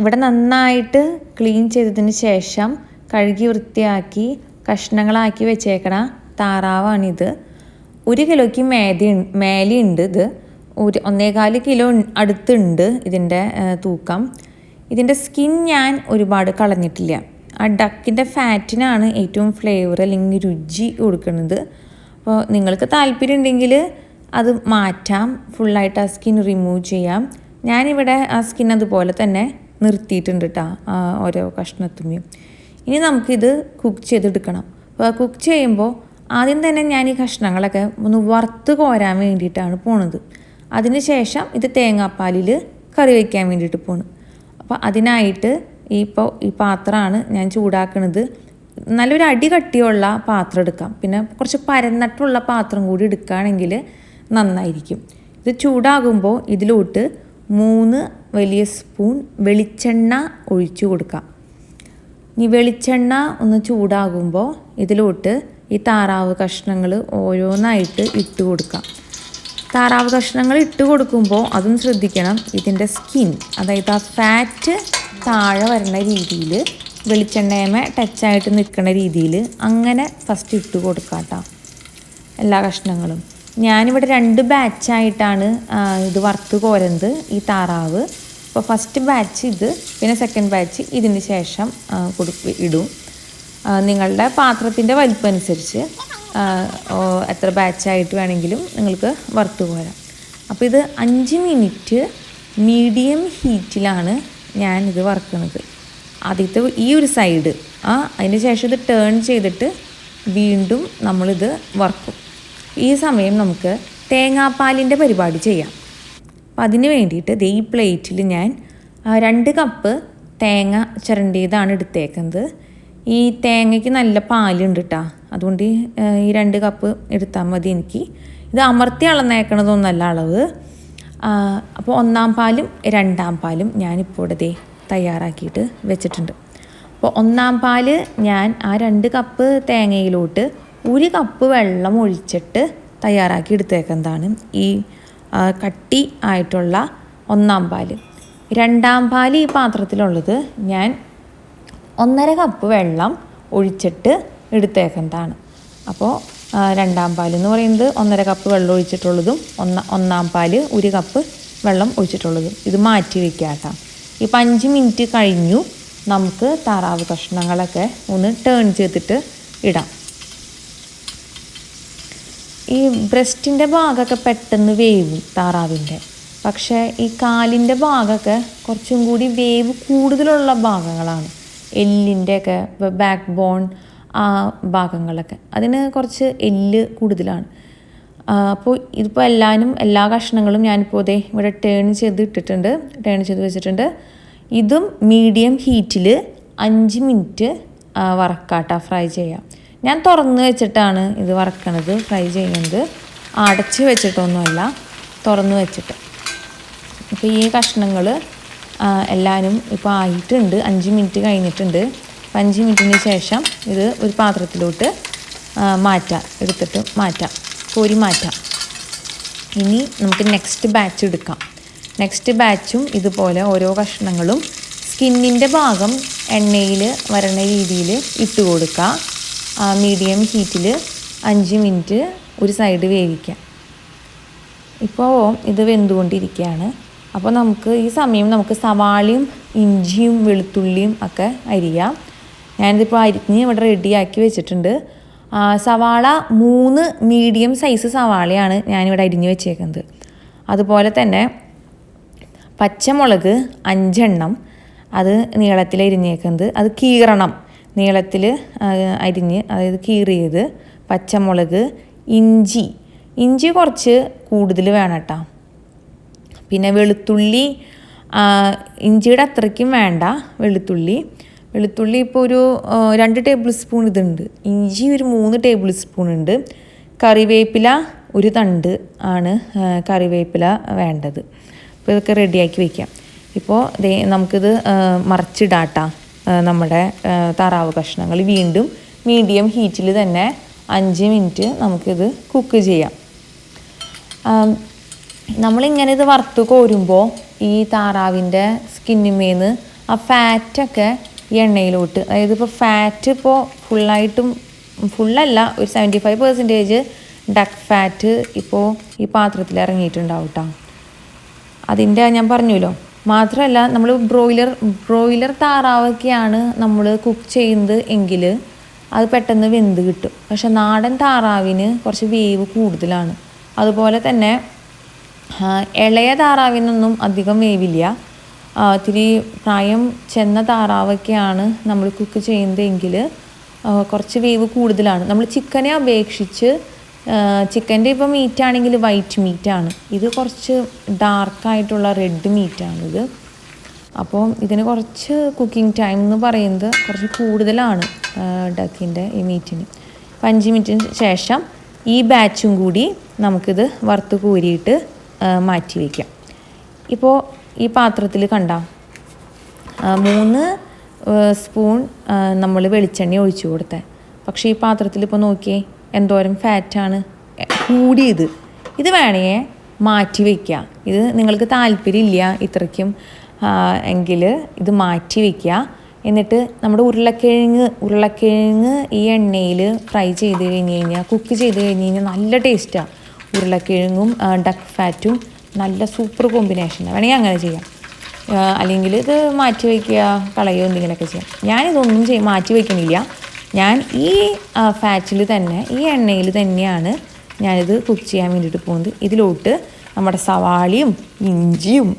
ഇവിടെ നന്നായിട്ട് ക്ലീൻ ചെയ്തതിന് ശേഷം കഴുകി വൃത്തിയാക്കി കഷ്ണങ്ങളാക്കി വെച്ചേക്കണ താറാവാണിത്. ഒരു കിലോയ്ക്ക് മേതി മേലെയുണ്ട് ഇത്. ഒരു ഒന്നേകാൽ കിലോ അടുത്തുണ്ട് ഇതിന്റെ തൂക്കം. ഇതിന്റെ സ്കിൻ ഞാൻ ഒരുപാട് കളഞ്ഞിട്ടില്ല. ആ ഡക്കിന്റെ ഫാറ്റിനാണ് ഏറ്റവും ഫ്ലേവർ അല്ലെങ്കിൽ രുചി കൊടുക്കുന്നത് അപ്പോൾ നിങ്ങൾക്ക് താല്പര്യം ഉണ്ടെങ്കിൽ അത് മാറ്റാം. ഫുള്ളായിട്ട് ആ സ്കിൻ റിമൂവ് ചെയ്യാം. ഞാനിവിടെ ആ സ്കിൻ അതുപോലെ തന്നെ നിർത്തിയിട്ടുണ്ട് കേട്ടോ ഓരോ കഷ്ണത്തുമ്മയും. ഇനി നമുക്കിത് കുക്ക് ചെയ്തെടുക്കണം. അപ്പോൾ കുക്ക് ചെയ്യുമ്പോൾ ആദ്യം തന്നെ ഞാൻ ഈ കഷ്ണങ്ങളൊക്കെ ഒന്ന് വറുത്ത് കോരാൻ വേണ്ടിയിട്ടാണ് പോണത്. അതിനുശേഷം ഇത് തേങ്ങാപ്പാലിൽ കറി വയ്ക്കാൻ വേണ്ടിയിട്ട് പോണ്. അപ്പോൾ അതിനായിട്ട് ഈ ഇപ്പോൾ ഈ പാത്രമാണ് ഞാൻ ചൂടാക്കുന്നത് നല്ലൊരു അടി കട്ടിയുള്ള പാത്രം എടുക്കാം. പിന്നെ കുറച്ച് പരന്നിട്ടുള്ള പാത്രം കൂടി എടുക്കുകയാണെങ്കിൽ നന്നായിരിക്കും. ഇത് ചൂടാകുമ്പോൾ ഇതിലോട്ട് മൂന്ന് വലിയ സ്പൂൺ വെളിച്ചെണ്ണ ഒഴിച്ചു കൊടുക്കാം. ഇനി വെളിച്ചെണ്ണ ഒന്ന് ചൂടാകുമ്പോൾ ഇതിലോട്ട് ഈ താറാവ് കഷ്ണങ്ങൾ ഓരോന്നായിട്ട് ഇട്ട് കൊടുക്കാം. താറാവ് കഷ്ണങ്ങൾ ഇട്ട് കൊടുക്കുമ്പോൾ അതും ശ്രദ്ധിക്കണം ഇതിന്റെ സ്കിൻ അതായത് ആ ഫാറ്റ് താഴെ വരുന്ന രീതിയിൽ വെളിച്ചെണ്ണയമേ ടച്ചായിട്ട് നിൽക്കുന്ന രീതിയിൽ അങ്ങനെ ഫസ്റ്റ് ഇട്ട് കൊടുക്കാം കേട്ടോ. എല്ലാ കഷ്ണങ്ങളും. ഞാനിവിടെ രണ്ട് ബാച്ചായിട്ടാണ് ഇത് വറുത്ത് കോരുന്നത് ഈ താറാവ്. അപ്പോൾ ഫസ്റ്റ് ബാച്ച് ഇത് പിന്നെ സെക്കൻഡ് ബാച്ച് ഇതിന് ശേഷം കൊടുക്ക ഇടും. നിങ്ങളുടെ പാത്രത്തിന്റെ വലിപ്പം അനുസരിച്ച് എത്ര ബാച്ചായിട്ട് വേണമെങ്കിലും നിങ്ങൾക്ക് വറുത്ത് കോരാം. അപ്പോൾ ഇത് അഞ്ച് മിനിറ്റ് മീഡിയം ഹീറ്റിലാണ് ഞാനിത് വറുക്കുന്നത് ആദ്യത്തെ ഈ ഒരു സൈഡ് ആ അതിന് ശേഷം ഇത് ടേൺ ചെയ്തിട്ട് വീണ്ടും നമ്മളിത് വറുക്കും. ഈ സമയം നമുക്ക് തേങ്ങാപ്പാലിന്റെ പരിപാടി ചെയ്യാം. അപ്പം അതിന് വേണ്ടിയിട്ട് ഈ പ്ലേറ്റിൽ ഞാൻ രണ്ട് കപ്പ് തേങ്ങ ചിരണ്ടിയതാണ് എടുത്തേക്കുന്നത്. ഈ തേങ്ങയ്ക്ക് നല്ല പാലുണ്ട് കേട്ടോ അതുകൊണ്ട് ഈ രണ്ട് കപ്പ് എടുത്താൽ മതി എനിക്ക്. ഇത് അമർത്തി അളന്നേക്കണതൊന്നല്ല അളവ്. അപ്പോൾ ഒന്നാം പാലും രണ്ടാം പാലും ഞാനിപ്പോൾ ഇതേ തയ്യാറാക്കിയിട്ട് വെച്ചിട്ടുണ്ട്. അപ്പോൾ ഒന്നാം പാൽ ഞാൻ ആ രണ്ട് കപ്പ് തേങ്ങയിലോട്ട് ഒരു കപ്പ് വെള്ളം ഒഴിച്ചിട്ട് തയ്യാറാക്കി എടുത്തേക്കുന്നതാണ്. ഈ കട്ടി ആയിട്ടുള്ള ഒന്നാം പാൽ രണ്ടാം പാൽ ഈ പാത്രത്തിലുള്ളത് ഞാൻ ഒന്നര കപ്പ് വെള്ളം ഒഴിച്ചിട്ട് എടുത്തേക്കുന്നതാണ്. അപ്പോൾ രണ്ടാം പാൽ എന്ന് പറയുന്നത് ഒന്നര കപ്പ് വെള്ളം ഒഴിച്ചിട്ടുള്ളതും ഒന്ന ഒന്നാം പാൽ ഒരു കപ്പ് വെള്ളം ഒഴിച്ചിട്ടുള്ളതും. ഇത് മാറ്റി വയ്ക്കുക കേട്ടോ. ഇപ്പം അഞ്ച് മിനിറ്റ് കഴിഞ്ഞു. നമുക്ക് താറാവ് കഷ്ണങ്ങളൊക്കെ ഒന്ന് ടേൺ ചെയ്തിട്ട് ഇടാം. ഈ ബ്രസ്റ്റിന്റെ ഭാഗമൊക്കെ പെട്ടെന്ന് വേവും താറാവിന്റെ പക്ഷേ ഈ കാലിന്റെ ഭാഗമൊക്കെ കുറച്ചും കൂടി വേവ് കൂടുതലുള്ള ഭാഗങ്ങളാണ്. എല്ലിന്റെയൊക്കെ ബാക്ക് ബോൺ ആ ഭാഗങ്ങളൊക്കെ. അതിന് കുറച്ച് എല്ല് കൂടുതലാണ്. അപ്പോൾ ഇതിപ്പോൾ എല്ലാവരും എല്ലാ കഷ്ണങ്ങളും ഞാനിപ്പോൾ ഇതേ ഇവിടെ ടേൺ ചെയ്ത് ഇട്ടിട്ടുണ്ട്. ടേൺ ചെയ്ത് വെച്ചിട്ടുണ്ട്. ഇതും മീഡിയം ഹീറ്റിൽ അഞ്ച് മിനിറ്റ് വറക്കാട്ട ഫ്രൈ ചെയ്യാം. ഞാൻ തുറന്ന് വെച്ചിട്ടാണ് ഇത് വറക്കണത് ഫ്രൈ ചെയ്യുന്നത് അടച്ച് വെച്ചിട്ടൊന്നുമല്ല തുറന്ന് വെച്ചിട്ട്. അപ്പോൾ ഈ കഷ്ണങ്ങൾ എല്ലാവരും ഇപ്പോൾ ആയിട്ടുണ്ട് അഞ്ച് മിനിറ്റ് കഴിഞ്ഞിട്ടുണ്ട്. അപ്പം അഞ്ച് മിനിറ്റിന് ശേഷം ഇത് ഒരു പാത്രത്തിലോട്ട് മാറ്റാം എടുത്തിട്ട് മാറ്റാം കോരി മാറ്റാം. ഇനി നമുക്ക് നെക്സ്റ്റ് ബാച്ച് എടുക്കാം. നെക്സ്റ്റ് ബാച്ചും ഇതുപോലെ ഓരോ കഷ്ണങ്ങളും സ്കിന്നിന്റെ ഭാഗം എണ്ണയിൽ വരണ രീതിയിൽ ഇട്ട് കൊടുക്കുക മീഡിയം ഹീറ്റിൽ അഞ്ച് മിനിറ്റ് ഒരു സൈഡ് വേവിക്കാം. ഇപ്പോൾ ഇത് വെന്തുകൊണ്ടിരിക്കുകയാണ് അപ്പോൾ നമുക്ക് ഈ സമയം നമുക്ക് സവാളയും ഇഞ്ചിയും വെളുത്തുള്ളിയും ഒക്കെ അരിയാം. ഞാനിതിപ്പോൾ അരിഞ്ഞ് ഇവിടെ റെഡിയാക്കി വെച്ചിട്ടുണ്ട്. സവാള മൂന്ന് മീഡിയം സൈസ് സവാളയാണ് ഞാനിവിടെ അരിഞ്ഞ് വെച്ചേക്കുന്നത്. അതുപോലെ തന്നെ പച്ചമുളക് അഞ്ചെണ്ണം അത് നീളത്തിൽ അരിഞ്ഞേക്കുന്നത് അത് കീറണം. നീളത്തിൽ അരിഞ്ഞ് അതായത് കീറിയത് പച്ചമുളക് ഇഞ്ചി. ഇഞ്ചി കുറച്ച് കൂടുതൽ വേണം കേട്ടോ. പിന്നെ വെളുത്തുള്ളി ഇഞ്ചിയുടെ അത്രയ്ക്കും വേണ്ട വെളുത്തുള്ളി. വെളുത്തുള്ളി ഇപ്പോൾ ഒരു രണ്ട് ടേബിൾ സ്പൂൺ ഇതുണ്ട്. ഇഞ്ചി ഒരു മൂന്ന് ടേബിൾ സ്പൂൺ ഉണ്ട്. കറിവേപ്പില ഒരു തണ്ട് ആണ് കറിവേപ്പില വേണ്ടത്. അപ്പോൾ ഇതൊക്കെ റെഡിയാക്കി വയ്ക്കാം ഇപ്പോൾ നമുക്കിത് മറിച്ചിടാട്ടാ നമ്മുടെ താറാവ് കഷ്ണങ്ങൾ വീണ്ടും മീഡിയം ഹീറ്റിൽ തന്നെ അഞ്ച് മിനിറ്റ് നമുക്കിത് കുക്ക് ചെയ്യാം. നമ്മളിങ്ങനെ ഇത് വറുത്ത് കോരുമ്പോൾ ഈ താറാവിന്റെ സ്കിന്നിമേന്ന് ആ ഫാറ്റൊക്കെ എണ്ണയിലോട്ട് അതായത് ഇപ്പോൾ ഫാറ്റ് ഇപ്പോൾ ഫുള്ളായിട്ടും ഫുള്ളല്ല ഒരു seventy five percentage duck fat ഇപ്പോൾ ഈ പാത്രത്തിൽ ഇറങ്ങിയിട്ടുണ്ടാവും കേട്ടോ അതിന്റെ ഞാൻ പറഞ്ഞല്ലോ മാത്രമല്ല നമ്മൾ ബ്രോയിലർ ബ്രോയിലർ താറാവൊക്കെയാണ് നമ്മൾ കുക്ക് ചെയ്യുന്നത് എങ്കിൽ അത് പെട്ടെന്ന് വെന്ത് കിട്ടും. പക്ഷെ നാടൻ താറാവിന് കുറച്ച് വേവ് കൂടുതലാണ്. അതുപോലെ തന്നെ ഇളയ താറാവിനൊന്നും അധികം വേവില്ല. ഇത്തിരി പ്രായം ചെന്ന താറാവൊക്കെയാണ് നമ്മൾ കുക്ക് ചെയ്യുന്നതെങ്കിൽ കുറച്ച് വേവ് കൂടുതലാണ്. നമ്മൾ ചിക്കനെ അപേക്ഷിച്ച് ചിക്കന്റെ ഇപ്പോൾ മീറ്റ് ആണെങ്കിൽ വൈറ്റ് മീറ്റാണ് ഇത് കുറച്ച് ഡാർക്കായിട്ടുള്ള റെഡ് മീറ്റാണിത് അപ്പോൾ ഇതിന് കുറച്ച് കുക്കിംഗ് ടൈം എന്ന് പറയുന്നത് കുറച്ച് കൂടുതലാണ് ഡക്കിന്റെ ഈ മീറ്റിന് അപ്പം അഞ്ച് മിനിറ്റിന് ശേഷം ഈ ബാച്ചും കൂടി നമുക്കിത് വറുത്ത് കോരിയിട്ട് മാറ്റി വയ്ക്കാം ഇപ്പോൾ ഈ പാത്രത്തിൽ കണ്ട മൂന്ന് സ്പൂൺ നമ്മൾ വെളിച്ചെണ്ണ ഒഴിച്ചു കൊടുത്തേ. പക്ഷേ ഈ പാത്രത്തിൽ ഇപ്പോൾ നോക്കിയേ എന്തോരം ഫാറ്റാണ്. കൂടിയത്. ഇത് വേണേ മാറ്റി വയ്ക്കുക ഇത് നിങ്ങൾക്ക് താല്പര്യമില്ല ഇത്രയ്ക്കും. എങ്കിൽ ഇത് മാറ്റി വയ്ക്കുക എന്നിട്ട് നമ്മുടെ ഉരുളക്കിഴങ്ങ് ഉരുളക്കിഴങ്ങ് ഈ എണ്ണയിൽ ഫ്രൈ ചെയ്ത് കഴിഞ്ഞ് കഴിഞ്ഞാൽ കുക്ക് ചെയ്ത് കഴിഞ്ഞ് കഴിഞ്ഞാൽ നല്ല ടേസ്റ്റാണ് ഉരുളക്കിഴങ്ങും ഡക്ക് ഫാറ്റും നല്ല സൂപ്പർ കോമ്പിനേഷനാണ് വേണമെങ്കിൽ അങ്ങനെ ചെയ്യാം. അല്ലെങ്കിൽ ഇത് മാറ്റി വയ്ക്കുക കളയോ എന്തെങ്കിലുമൊക്കെ ചെയ്യാം. ഞാനിതൊന്നും ചെയ്യ മാറ്റി വയ്ക്കണില്ല ഞാൻ ഈ ഫാറ്റിൽ തന്നെ ഈ എണ്ണയിൽ തന്നെയാണ് ഞാനിത് കുക്ക് ചെയ്യാൻ വേണ്ടിയിട്ട് പോകുന്നത്. ഇതിലോട്ട് നമ്മുടെ സവാളയും ഇഞ്ചിയും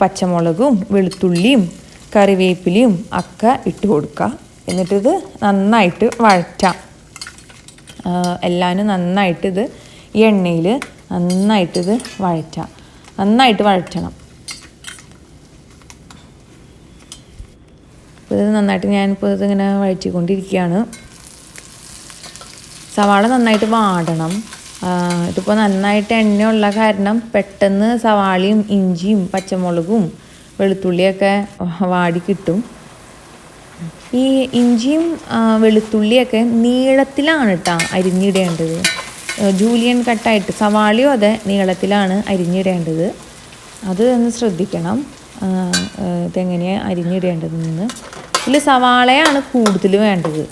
പച്ചമുളകും വെളുത്തുള്ളിയും കറിവേപ്പിലയും ഒക്കെ ഇട്ട് കൊടുക്കുക. എന്നിട്ടിത് നന്നായിട്ട് വഴറ്റാം. എല്ലാവരും നന്നായിട്ടിത് ഈ എണ്ണയിൽ നന്നായിട്ടിത് വഴറ്റാം. നന്നായിട്ട് വഴറ്റണം. അപ്പോൾ ഇത് നന്നായിട്ട് ഞാനിപ്പോൾ ഇതിങ്ങനെ വഴറ്റിക്കൊണ്ടിരിക്കുകയാണ്. സവാള നന്നായിട്ട് വാടണം. ഇതിപ്പോൾ നന്നായിട്ട് എണ്ണയുള്ള കാരണം പെട്ടെന്ന് സവാളയും ഇഞ്ചിയും പച്ചമുളകും വെളുത്തുള്ളിയൊക്കെ വാടി കിട്ടും. ഈ ഇഞ്ചിയും വെളുത്തുള്ളിയൊക്കെ നീളത്തിലാണ് കേട്ടോ അരിഞ്ഞിടേണ്ടത്. ജൂലിയൻ കട്ടായിട്ട് സവാളയും അതെ നീളത്തിലാണ് അരിഞ്ഞിടേണ്ടത്. അത് ഒന്ന് ശ്രദ്ധിക്കണം. ഇതെങ്ങനെയാണ് അരിഞ്ഞിടേണ്ടതെന്ന്. ഇതിൽ സവാളയാണ് കൂടുതൽ വേണ്ടത്.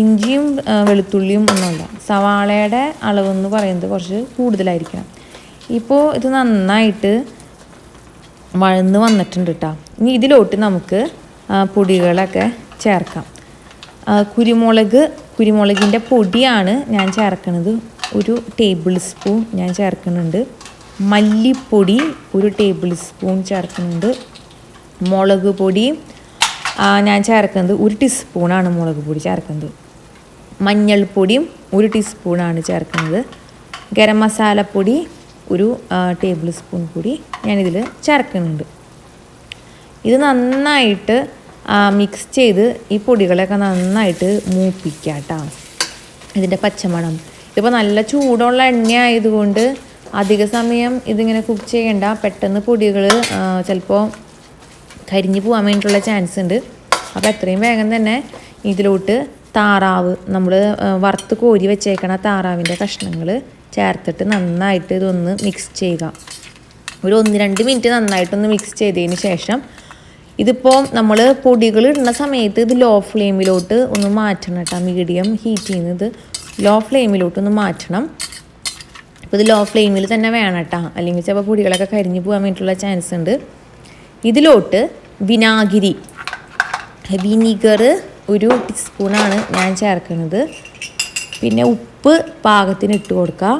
ഇഞ്ചിയും വെളുത്തുള്ളിയും ഒന്നുമില്ല. സവാളയുടെ അളവെന്ന് പറയുന്നത് കുറച്ച് കൂടുതലായിരിക്കണം. ഇപ്പോൾ ഇത് നന്നായിട്ട് വഴന്ന് വന്നിട്ടുണ്ട് കേട്ടോ ഇനി ഇതിലോട്ട് നമുക്ക് പൊടികളൊക്കെ ചേർക്കാം. കുരുമുളക് കുരുമുളകിന്റെ പൊടിയാണ് ഞാൻ ചേർക്കുന്നത്. ഒരു ടേബിൾ സ്പൂൺ ഞാൻ ചേർക്കുന്നുണ്ട്. മല്ലിപ്പൊടി ഒരു ടേബിൾ സ്പൂൺ ചേർക്കുന്നുണ്ട്. മുളക് പൊടി ഞാൻ ചേർക്കുന്നത് ഒരു ടീസ്പൂണാണ് മുളക് പൊടി ചേർക്കുന്നത്. മഞ്ഞൾപ്പൊടിയും ഒരു ടീസ്പൂണാണ് ചേർക്കുന്നത്. ഗരം മസാലപ്പൊടി ഒരു ടേബിൾ സ്പൂൺ കൂടി ഞാനിതിൽ ചേർക്കുന്നുണ്ട്. ഇത് നന്നായിട്ട് മിക്സ് ചെയ്ത് ഈ പൊടികളൊക്കെ നന്നായിട്ട് മൂപ്പിക്കുക കേട്ടോ ഇതിന്റെ പച്ചമണം. ഇതിപ്പോൾ നല്ല ചൂടുള്ള എണ്ണ ആയതുകൊണ്ട് അധിക സമയം ഇതിങ്ങനെ കുക്ക് ചെയ്യേണ്ട. പെട്ടെന്ന് പൊടികൾ ചിലപ്പോൾ കരിഞ്ഞു പോകാൻ വേണ്ടിയിട്ടുള്ള ചാൻസ് ഉണ്ട്. അപ്പോൾ എത്രയും വേഗം തന്നെ ഇതിലോട്ട് താറാവ് നമ്മൾ വറുത്ത് കോരി വെച്ചേക്കണ താറാവിന്റെ കഷ്ണങ്ങൾ ചേർത്തിട്ട് നന്നായിട്ട് ഇതൊന്ന് മിക്സ് ചെയ്യുക. ഒരു ഒന്ന് രണ്ട് മിനിറ്റ് നന്നായിട്ടൊന്ന് മിക്സ് ചെയ്തതിന് ശേഷം ഇതിപ്പോൾ നമ്മൾ പൊടികൾ ഇടുന്ന സമയത്ത് ഇത് ലോ ഫ്ലെയിമിലോട്ട് ഒന്ന് മാറ്റണം കേട്ടോ. മീഡിയം ഹീറ്റ് ചെയ്യുന്നത് ലോ ഫ്ലെയിമിലോട്ട് ഒന്ന് മാറ്റണം. അപ്പോൾ ഇത് ലോ ഫ്ലെയിമിൽ തന്നെ വേണം കേട്ടോ. അല്ലെങ്കിൽ ചിലപ്പോൾ പൊടികളൊക്കെ കരിഞ്ഞു പോകാൻ വേണ്ടിയിട്ടുള്ള ചാൻസ് ഉണ്ട്. ഇതിലോട്ട് വിനാഗിരി വിനീഗർ ഒരു ടീസ്പൂണാണ് ഞാൻ ചേർക്കുന്നത്. പിന്നെ ഉപ്പ് പാകത്തിന് ഇട്ട് കൊടുക്കുക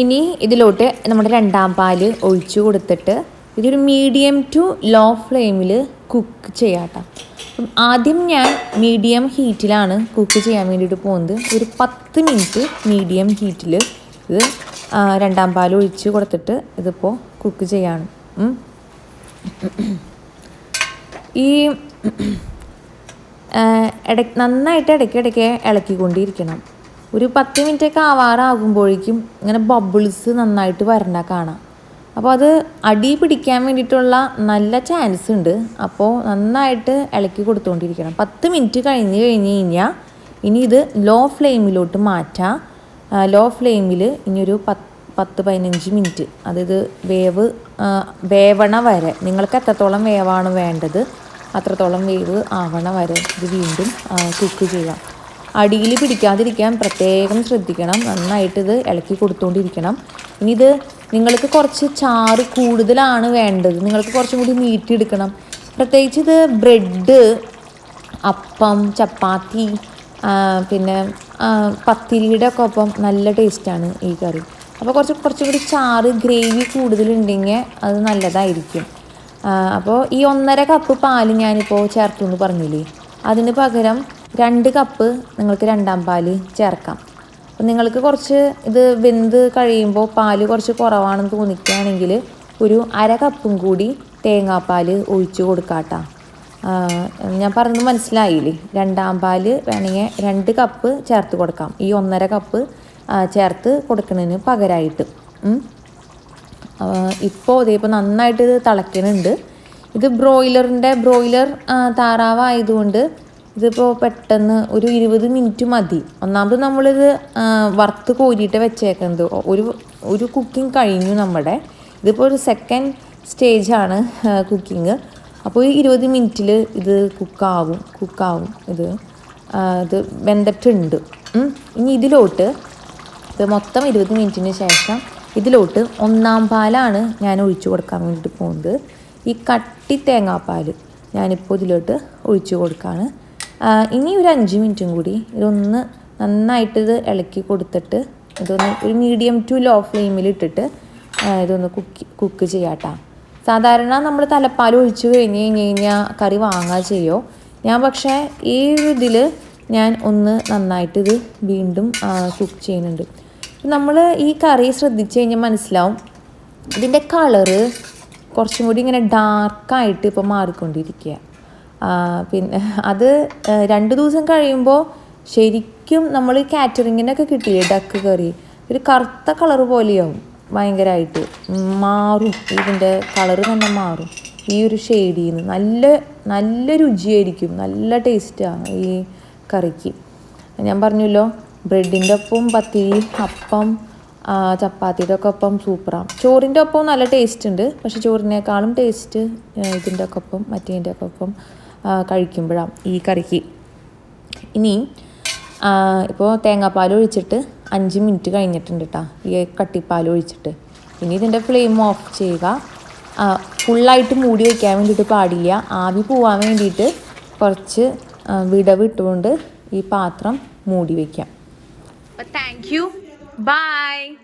ഇനി ഇതിലോട്ട് നമ്മുടെ രണ്ടാം പാൽ ഒഴിച്ചു കൊടുത്തിട്ട് ഇതൊരു മീഡിയം ടു ലോ ഫ്ലെയിമിൽ കുക്ക് ചെയ്യാട്ടോ. അപ്പം ആദ്യം ഞാൻ മീഡിയം ഹീറ്റിലാണ് കുക്ക് ചെയ്യാൻ വേണ്ടിയിട്ട് പോകുന്നത്. ഒരു പത്ത് മിനിറ്റ് മീഡിയം ഹീറ്റിൽ ഇത് രണ്ടാം പാൽ ഒഴിച്ച് കൊടുത്തിട്ട് ഇതിപ്പോൾ കുക്ക് ചെയ്യാണ്. ഈ ഇട നന്നായിട്ട് ഇടയ്ക്കിടയ്ക്ക് ഇളക്കിക്കൊണ്ടിരിക്കണം. ഒരു പത്ത് മിനിറ്റൊക്കെ ആവാറാകുമ്പോഴേക്കും ഇങ്ങനെ ബബിൾസ് നന്നായിട്ട് വരണ കാണാം. അപ്പോൾ അത് അടി പിടിക്കാൻ വേണ്ടിയിട്ടുള്ള നല്ല ചാൻസ് ഉണ്ട്. അപ്പോൾ നന്നായിട്ട് ഇളക്കി കൊടുത്തുകൊണ്ടിരിക്കണം പത്ത് മിനിറ്റ് കഴിഞ്ഞ് കഴിഞ്ഞ് കഴിഞ്ഞാൽ ഇനി ഇത് ലോ ഫ്ലെയിമിലോട്ട് മാറ്റാം. ലോ ഫ്ലെയിമിൽ ഇനിയൊരു പത്ത് പത്ത് പതിനഞ്ച് മിനിറ്റ് അതായത് വേവ് വേവണ വരെ. നിങ്ങൾക്ക് എത്രത്തോളം വേവാണ് വേണ്ടത് അത്രത്തോളം വേവ് ആവണ വരെ ഇത് വീണ്ടും കുക്ക് ചെയ്യാം. അടിയിൽ പിടിക്കാതിരിക്കാൻ പ്രത്യേകം ശ്രദ്ധിക്കണം. നന്നായിട്ട് ഇത് ഇളക്കി കൊടുത്തുകൊണ്ടിരിക്കണം ഇനി ഇത് നിങ്ങൾക്ക് കുറച്ച് ചാറ് കൂടുതലാണ് വേണ്ടത്. നിങ്ങൾക്ക് കുറച്ചും കൂടി നീട്ടിയെടുക്കണം പ്രത്യേകിച്ച് ഇത് ബ്രെഡ് അപ്പം ചപ്പാത്തി പിന്നെ പത്തിരിയുടെ ഒക്കെ ഒപ്പം നല്ല ടേസ്റ്റാണ് ഈ കറി. അപ്പോൾ കുറച്ച് കുറച്ചും കൂടി ചാറ് ഗ്രേവി കൂടുതലുണ്ടെങ്കിൽ അത് നല്ലതായിരിക്കും. അപ്പോൾ ഈ ഒന്നര കപ്പ് പാൽ ഞാനിപ്പോൾ ചേർത്തു എന്ന് പറഞ്ഞില്ലേ? അതിന് പകരം രണ്ട് കപ്പ് നിങ്ങൾക്ക് രണ്ടാം പാൽ ചേർക്കാം. അപ്പം നിങ്ങൾക്ക് കുറച്ച് ഇത് വെന്ത് കഴിയുമ്പോൾ പാൽ കുറച്ച് കുറവാണെന്ന് തോന്നിക്കുകയാണെങ്കിൽ ഒരു അര കപ്പും കൂടി തേങ്ങാപ്പാൽ ഒഴിച്ചു കൊടുക്കാട്ടോ. ഞാൻ പറഞ്ഞത് മനസ്സിലായില്ലേ? രണ്ടാം പാൽ വേണമെങ്കിൽ രണ്ട് കപ്പ് ചേർത്ത് കൊടുക്കാം. ഈ ഒന്നര കപ്പ് ചേർത്ത് കൊടുക്കുന്നതിന് പകരമായിട്ട്. ഇപ്പോൾ ഇതിപ്പോൾ നന്നായിട്ട് ഇത് തിളയ്ക്കുന്നുണ്ട്. ഇത് ബ്രോയിലറിന്റെ ബ്രോയിലർ താറാവായതുകൊണ്ട് ഇതിപ്പോൾ പെട്ടെന്ന് ഒരു ഇരുപത് മിനിറ്റ് മതി. ഒന്നാമത് നമ്മളിത് വറുത്ത് കോരിയിട്ട് വെച്ചേക്കുന്നത്. ഒരു ഒരു കുക്കിംഗ് കഴിഞ്ഞു നമ്മുടെ. ഇതിപ്പോൾ ഒരു സെക്കൻഡ് സ്റ്റേജാണ് കുക്കിംഗ് അപ്പോൾ ഈ ഇരുപത് മിനിറ്റിൽ ഇത് കുക്കാവും കുക്കാവും ഇത്. ഇത് വെന്തിട്ടുണ്ട്. ഇനി ഇതിലോട്ട് ഇത് മൊത്തം ഇരുപത് മിനിറ്റിന് ശേഷം ഇതിലോട്ട് ഒന്നാം പാലാണ് ഞാൻ ഒഴിച്ചു കൊടുക്കാൻ വേണ്ടിയിട്ട് പോകുന്നത് ഈ കട്ടി തേങ്ങാപ്പാൽ ഞാനിപ്പോൾ ഇതിലോട്ട് ഒഴിച്ചു കൊടുക്കുകയാണ് ഇനി ഒരു അഞ്ച് മിനിറ്റും കൂടി ഇതൊന്ന് നന്നായിട്ട് ഇത് ഇളക്കി കൊടുത്തിട്ട് ഇതൊന്ന് ഒരു മീഡിയം ടു ലോ ഫ്ലെയിമിൽ ഇട്ടിട്ട് ഇതൊന്ന് കുക്ക് കുക്ക് ചെയ്യാട്ടാ സാധാരണ നമ്മൾ തലപ്പാൽ ഒഴിച്ചു കഴിഞ്ഞ് കഴിഞ്ഞ് കഴിഞ്ഞാൽ കറി വാങ്ങാ ചെയ്യോ? ഞാൻ പക്ഷേ ഈ ഒരു ഇതിൽ ഞാൻ ഒന്ന് നന്നായിട്ട് ഇത് വീണ്ടും കുക്ക് ചെയ്യുന്നുണ്ട്. നമ്മൾ ഈ കറി ശ്രദ്ധിച്ച് കഴിഞ്ഞാൽ മനസ്സിലാവും ഇതിന്റെ കളറ് കുറച്ചും കൂടി ഇങ്ങനെ ഡാർക്കായിട്ട് ഇപ്പോൾ മാറിക്കൊണ്ടിരിക്കുക. പിന്നെ അത് രണ്ട് ദിവസം കഴിയുമ്പോൾ ശരിക്കും നമ്മൾ കാറ്ററിങ്ങിനൊക്കെ കിട്ടില്ലേ ഡക്ക് കറി ഒരു കറുത്ത കളർ പോലെയാവും ഭയങ്കരമായിട്ട് മാറും ഇതിന്റെ കളറ് തന്നെ മാറും. ഈ ഒരു ഷെയ്ഡിൽ നിന്ന് നല്ല നല്ല രുചിയായിരിക്കും. നല്ല ടേസ്റ്റാണ് ഈ കറിക്ക്. ഞാൻ പറഞ്ഞല്ലോ ബ്രെഡിന്റെ ഒപ്പം പത്തിരി അപ്പം ചപ്പാത്തിയുടെ ഒക്കെ ഒപ്പം സൂപ്പറാണ് ചോറിന്റെ ഒപ്പം നല്ല ടേസ്റ്റ് ഉണ്ട് പക്ഷെ ചോറിനേക്കാളും ടേസ്റ്റ് ഇതിന്റെ ഒക്കെ ഒപ്പം മറ്റേതിന്റെ ഒക്കെ ഒപ്പം കഴിക്കുമ്പോഴാണ് ഈ കറിക്ക്. ഇനി ഇപ്പോൾ തേങ്ങാപ്പാൽ ഒഴിച്ചിട്ട് അഞ്ച് മിനിറ്റ് കഴിഞ്ഞിട്ടുണ്ട് കേട്ടോ ഈ കട്ടിപ്പാൽ ഒഴിച്ചിട്ട്. ഇനി ഇതിന്റെ ഫ്ലെയിം ഓഫ് ചെയ്യുക. ഫുള്ളായിട്ട് മൂടി വയ്ക്കാൻ വേണ്ടിയിട്ട് പാടില്ല. ആവി പോവാൻ വേണ്ടിയിട്ട് കുറച്ച് വിടവിട്ടുകൊണ്ട് ഈ പാത്രം മൂടി വയ്ക്കാം താങ്ക് യു Bye.